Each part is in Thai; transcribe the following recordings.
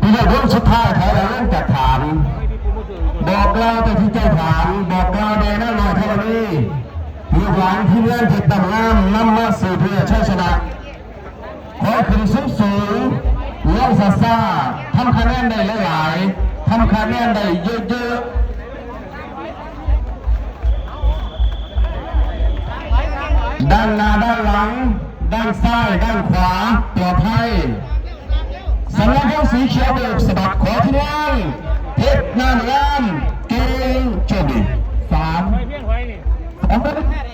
ที่ได้รุ่นสุดท้ายถอยหลังจากฐาน บอกเราแต่ที่เจ้าฐาน บอกเราในหน้าหน่อยเท่านี้มีหวังที่เงื่อนจิตต่ำงามนำมาสู่เพื่อชัยชนะขอขึ้นสูงสูงเล่าซาซาทำคะแนนได้หลายๆทำคะแนนได้เยอะๆด้านหน้าด้านหลัง ด้านซ้าย ด้านขวาปลอดภัย สำนักงานสีเขียวเบิกสะบัดขอที่นั่งเพชรนานงามเก่งโชคดีสามไว้เพี้ยนไว้นี่สอง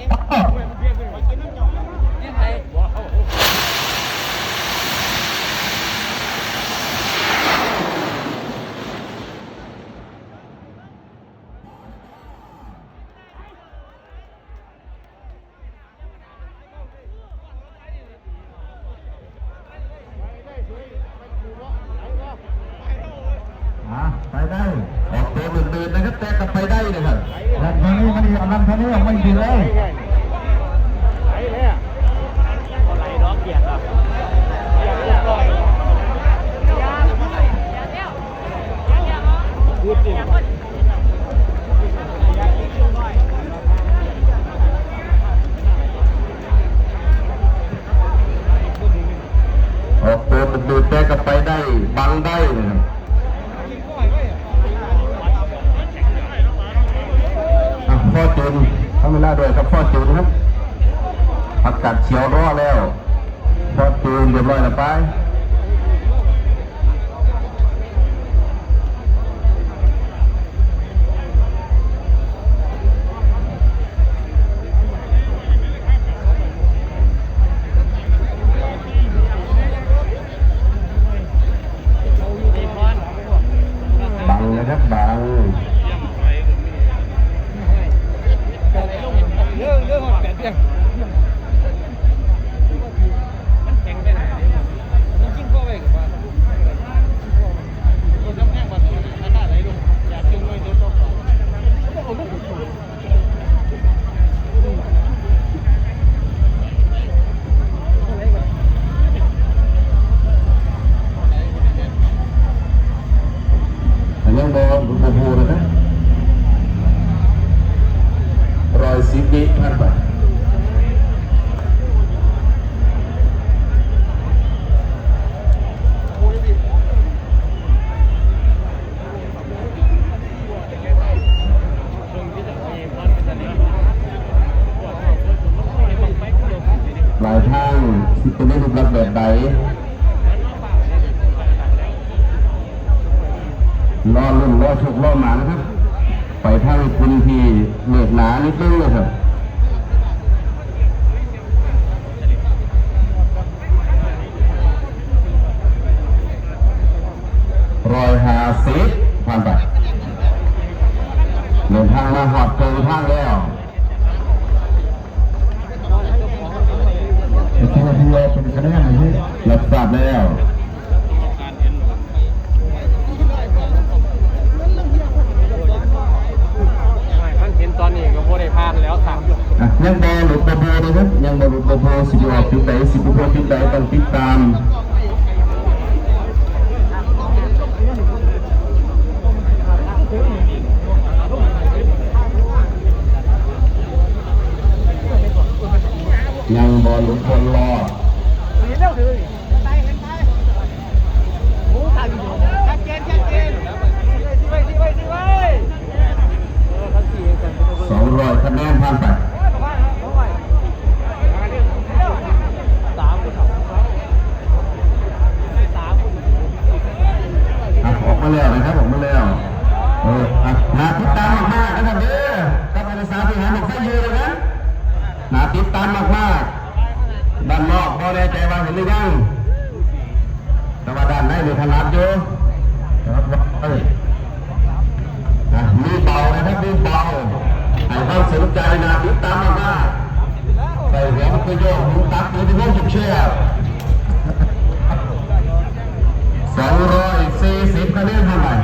กลับไปได้เลยครับแล้วทางนี้มันเอาลำทางนี้ออกไม่ดีเลยไหลเลยอะไหลร้องเกียร์ครับเกียร์เรียบร้อยพูดจริงออกตัวหนึ่งๆแต่กลับไปได้บังได้นะครับ อะพ่อจูนทำเวลาด้วยครับพ่อจูนครับผักกาศเขียวรอแล้วพ่อจูนเรียบร้อยแล้วไป สิบวิผ่านไปหลายท่างสิเป็นได้รูปลักษณ์แบบใดรอรุ่นรอโชครอหมานะครับ ไปทางคุณที่เหนือหนานิดนึงเลยครับ รอยหาสิบผ่านไปเดินทางมาหอดเกินทางแล้วเป็นทีละทีเป็นคะแนนอะไรที่รับทราบแล้วท่านเห็นตอนนี้ก็พอได้พานแล้วสามยกอะยังบอหลุดโปรโพนะครับยังบอหลุดโปรโพสิบออกจุดไหนสิบโปรโพจุดไหนต้องติดตาม ที่ไว้ที่ไว้เออทั้งสี่กันสองร้อยคะแนนผ่านไปสามคนสามคนอะอกมาแล้วนะครับออกมาแล้วเอออะหาติดตามมากๆนะครับเด้อกับภาษาที่หาหมกไฟยืนเลยนะหนาติดตามมากๆ แน่ใจว่าเห็นหรือยังแต่ว่าด้านในมีถนัดอยู่นะครับเอ้ยมีเบานะครับมีเบาให้ความสนใจนะติดตามมากๆใส่หัวมันก็โยกมุตักมือที่พวกจุกเชือกสองร้อยสี่สิบคะแนนเท่าไหร่